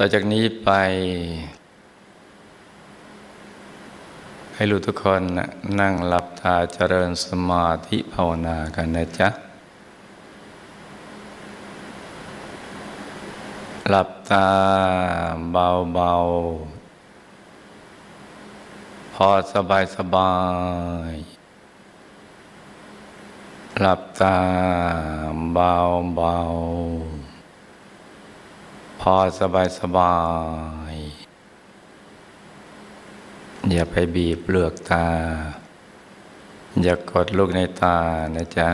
ต่อจากนี้ไป ให้รู้ทุกคนนั่งหลับตาเจริญสมาธิภาวนากันนะจ๊ะ หลับตาเบาๆ พอสบายสบายๆหลับตาเบาๆ อสบายสบาย อย่าไปบีบเปลือกตา อย่ากดลูกในตานะจ๊ะ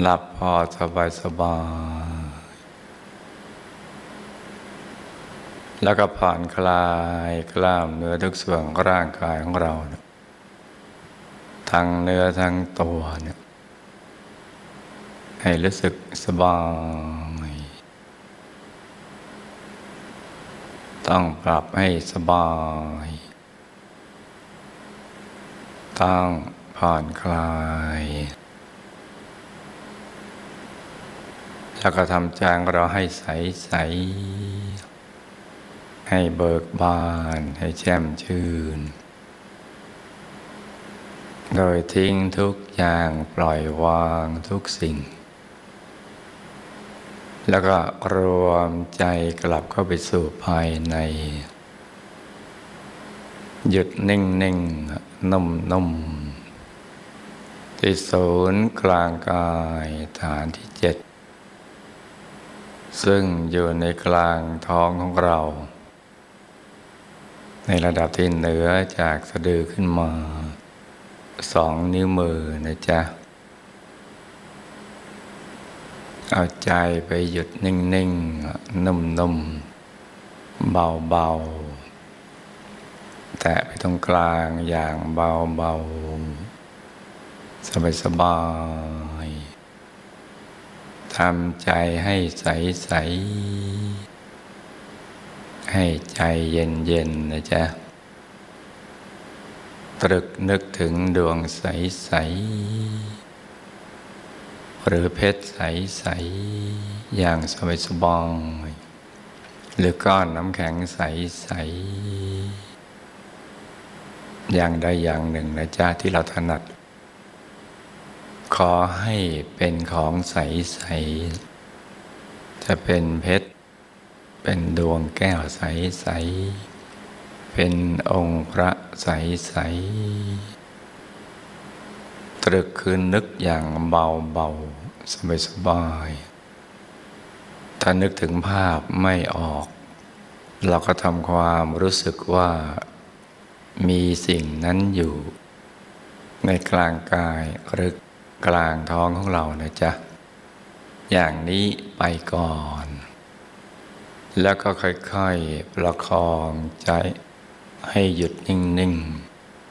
หลับพอสบายสบาย แล้วก็ผ่อนคลายกล้ามเนื้อทุกส่วนของร่างกายของเราทั้งเนื้อทั้งตัวเนี่ยให้รู้สึกสบาย ต้องปรับให้สบาย ต้องผ่อนคลาย แล้วก็ทำใจของเราให้ใสใส ให้เบิกบาน ให้แช่มชื่น โดยทิ้งทุกอย่างปล่อยวางทุกสิ่ง แล้วก็รวมใจกลับเข้าไปสู่ภายใน หยุดนิ่งนิ่งนุ่มนุ่มที่ศูนย์กลางกายฐานที่เจ็ดซึ่งอยู่ในกลางท้องของเรา ในระดับที่เหนือจากสะดือขึ้นมา สองนิ้วมือนะจ๊ะ เอาใจไปหยุดนิ่งๆ นุ่มๆ เบาๆ แตะไปตรงกลางอย่างเบาๆ สบายๆทำใจให้ใสๆ ให้ใจเย็นๆ นะจ๊ะ ตรึกนึกถึงดวงใส ๆ หรือเพชรใส ๆ อย่างสบายสบายๆหรือก้อนน้ำแข็งใส ๆ อย่างใดอย่างหนึ่งนะจ๊ะที่เราถนัด ขอให้เป็นของใส ๆ จะเป็นเพชร เป็นดวงแก้วใส ๆ เป็นองค์พระใส ๆ ตรึกคืนนึกอย่างเบาๆสบายๆถ้านึกถึงภาพไม่ออก เราก็ทำความรู้สึกว่ามีสิ่งนั้นอยู่ ในกลางกายหรือกลางท้องของเรานะจ๊ะ อย่างนี้ไปก่อน แล้วก็ค่อยๆประคองใจให้หยุดนิ่ง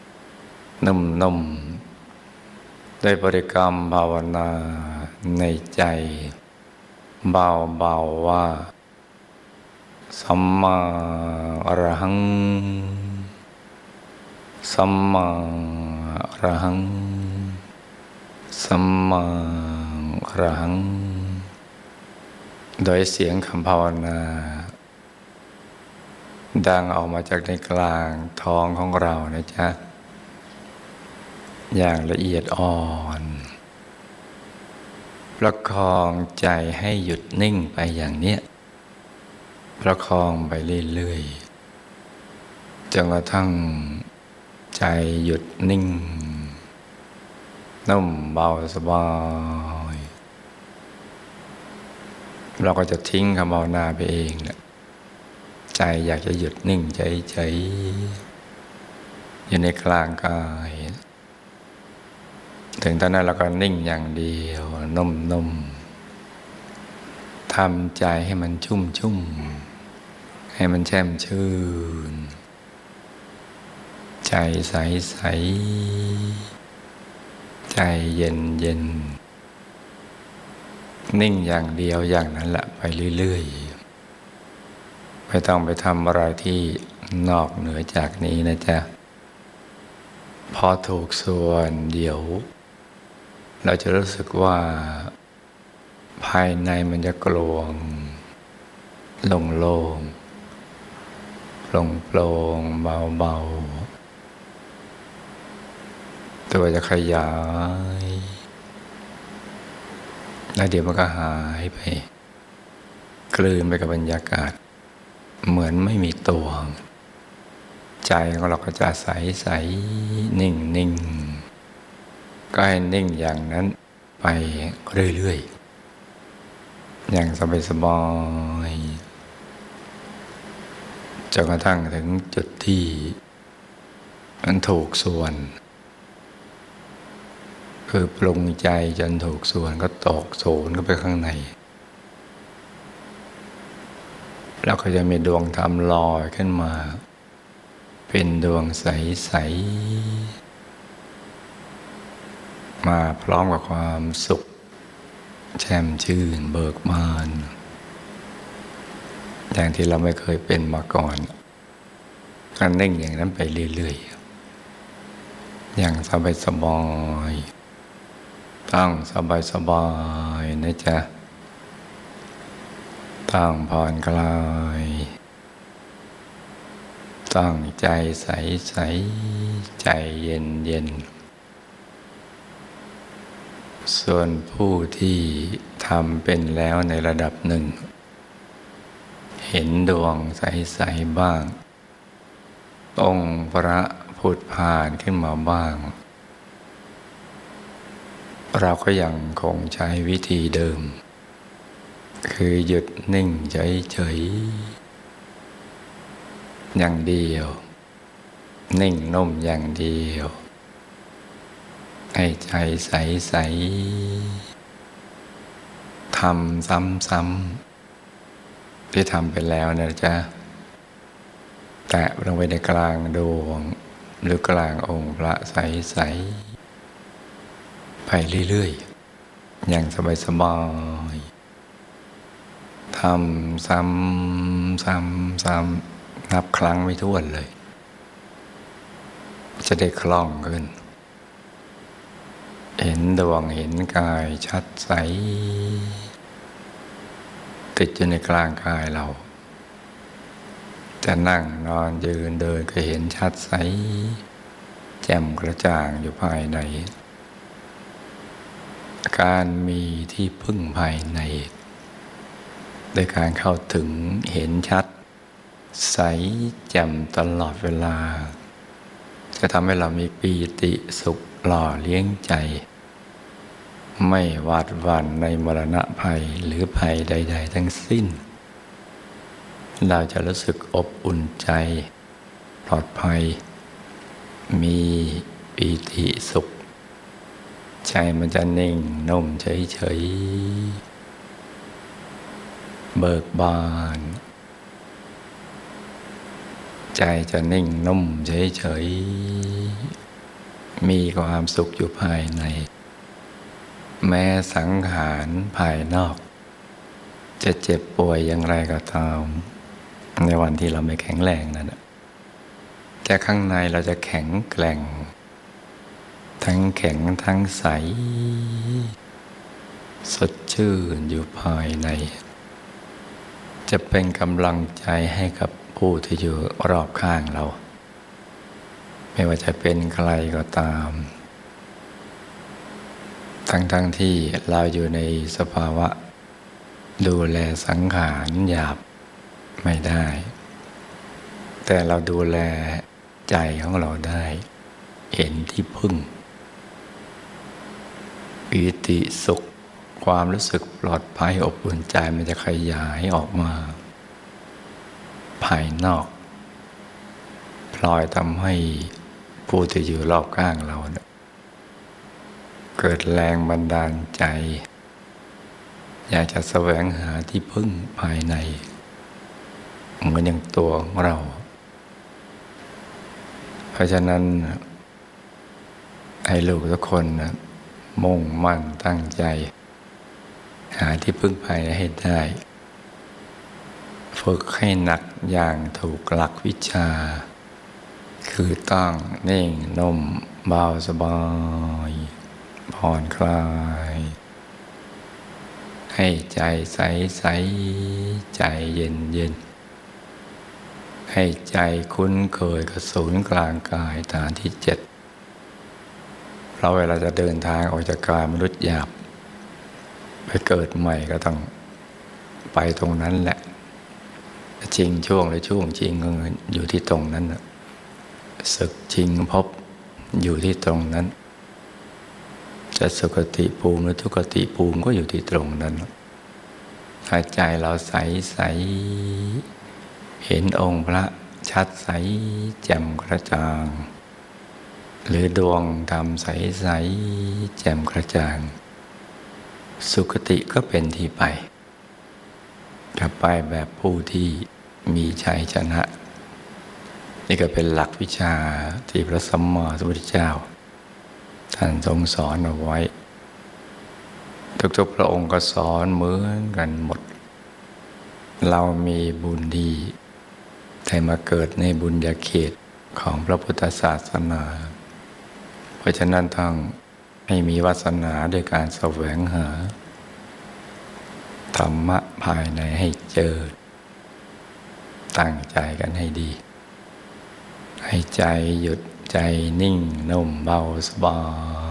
ๆนุ่มๆ ได้บริกรรมภาวนาในใจ เบาๆว่า สัมมาอรหัง สัมมาอรหัง สัมมาอรหัง โดยเสียงคำภาวนา ดังออกมาจากในกลางท้องของเรานะจ๊ะ อย่างละเอียดอ่อน ประคองใจให้หยุดนิ่งไปอย่างเนี้ย ประคองไปเรื่อยๆจนกระทั่งใจหยุดนิ่งนุ่มเบาสบาย เราก็จะทิ้งคำภาวนาไปเองเนี่ยใจอยากจะหยุดนิ่งใจใจอยู่ในกลางกาย ถึงตอนนั้นเราก็นิ่งอย่างเดียวนุ่มๆทำใจให้มันชุ่มชุ่มให้มันแช่มชื่น ใจใสใสใจเย็นเย็นนิ่งอย่างเดียวอย่างนั้นแหละไปเรื่อยๆไม่ต้องไปทำอะไรที่นอกเหนือจากนี้นะจ๊ะ พอถูกส่วนเดี๋ยว เราจะรู้สึกว่าภายในมันจะกลวงโล่งโล่งโปร่งโปร่งเบาเบาตัวจะขยาย แล้วเดี๋ยวมันก็หายไป กลืนไปกับบรรยากาศ เหมือนไม่มีตัว ใจของเราก็จะใสใสนิ่งนิ่ง ก็ให้นิ่งอย่างนั้นไปเรื่อยๆ อย่างสบายสบายๆจนกระทั่งถึงจุดที่ มันถูกส่วน คือปรุงใจจนถูกส่วนก็ตกโสนก็ไปข้างใน แล้วก็จะมีดวงธรรมลอยขึ้นมา เป็นดวงใส ๆ มาพร้อมกับความสุข แช่มชื่นเบิกบาน อย่างที่เราไม่เคยเป็นมาก่อนก็นิ่งอย่างนั้นไปเรื่อยๆ อย่างสบายสบายตั้งสบายสบายนะจ๊ะตั้งผ่อนคลายตั้งใจใสใสๆใจเย็นเย็น ส่วนผู้ที่ทำเป็นแล้วในระดับหนึ่ง เห็นดวงใสๆบ้าง องค์พระผุดผ่านขึ้นมาบ้าง เราก็ยังคงใช้วิธีเดิม คือหยุดนิ่งเฉยๆอย่างเดียว นิ่งนุ่มอย่างเดียว ให้ใจใสๆทำซ้ำๆที่ทำไปแล้วนะจ๊ะ แตะลงไปในกลางดวง หรือกลางองค์พระใสๆไปเรื่อยๆ อย่างสบายๆทำซ้ำซ้ำซ้ำนับครั้งไม่ถ้วนเลย จะได้คล่องขึ้น เห็นดวงเห็นกายชัดใส ติดอยู่ในกลางกายเรา จะนั่งนอนยืนเดินก็เห็นชัดใส แจ่มกระจ่างอยู่ภายใน การมีที่พึ่งภายในโดยการเข้าถึงเห็นชัด ใสแจ่มตลอดเวลา จะทำให้เรามีปีติสุขหล่อเลี้ยงใจ ไม่หวาดหวั่นในมรณะภัยหรือภัยใด ๆ ทั้งสิ้น เราจะรู้สึกอบอุ่นใจ ปลอดภัย มีปีติสุข ใจมันจะนิ่งนุ่มเฉยๆเบิกบาน ใจจะนิ่งนุ่มเฉยๆ มีความสุขอยู่ภายใน แม้สังขารภายนอก จะเจ็บป่วยอย่างไรก็ตาม ในวันที่เราไม่แข็งแรงนั่นน่ะแต่ข้างในเราจะแข็งแกร่ง ทั้งแข็งทั้งใส สดชื่นอยู่ภายใน จะเป็นกำลังใจให้กับ ผู้ที่อยู่รอบข้างเรา ไม่ว่าจะเป็นใครก็ตาม ทั้งๆทที่เราอยู่ในสภาวะ ดูแลสังขารหยาบไม่ได้ แต่เราดูแลใจของเราได้ เห็นที่พึ่งปิติสุขความรู้สึกปลอดภัยอบอุ่นใจมันจะขยายออกมาายนอก พลอยทำให้ผู้ที่อยู่รอบข้างเราเเกิดแรงบันดาลใจ อยากจะแสวงหาที่พึ่งภายใน เหมือนอย่างตัวของเรา เพราะฉะนั้นให้ลูกทุกคนนะมุ่งมั่นตั้งใจ หาที่พึ่งภายในให้ได้ ฝึกให้หนักอย่างถูกหลักวิชา คือต้องนิ่งนุ่มเบาสบายผ่อนคลาย ให้ให้ใจใสใสใจเย็นเย็นให้ใจคุ้นเคยกับศูนย์กลางกายฐานที่เจ็ดเราเวลาจะเดินทางออกจากกายมนุษย์หยาบ ไปเกิดใหม่ก็ต้องไปตรงนั้นแหละ จริงช่วงหรือช่วงจริงก็อยู่ที่ตรงนั้นน่ะศึกจริงพบอยู่ที่ตรงนั้น จะสุคติภูมิหรือทุกติภูมิก็อยู่ที่ตรงนั้นถ้าใจเราใสใสเห็นองค์พระชัดใสแจ่มกระจ่าง หรือดวงธรรมใสใสแจ่มกระจ่าง สุคติก็เป็นที่ไปจะไปแบบผู้ที่ มีชัยชนะ นี่ก็เป็นหลักวิชาที่พระสัมมาสัมพุทธเจ้า ท่านทรงสอนเอาไว้ ทุกๆพระองค์ก็สอนเหมือนกันหมด เรามีบุญดีแต่มาเกิดในบุญญาเขตของพระพุทธศาสนา เพราะฉะนั้นต้องให้มีวาสนาโดยการแสวงหาธรรมะภายในให้เจอ ตั้งใจกันให้ดี ให้ใจหยุดใจนิ่งนุ่มเบาสบาย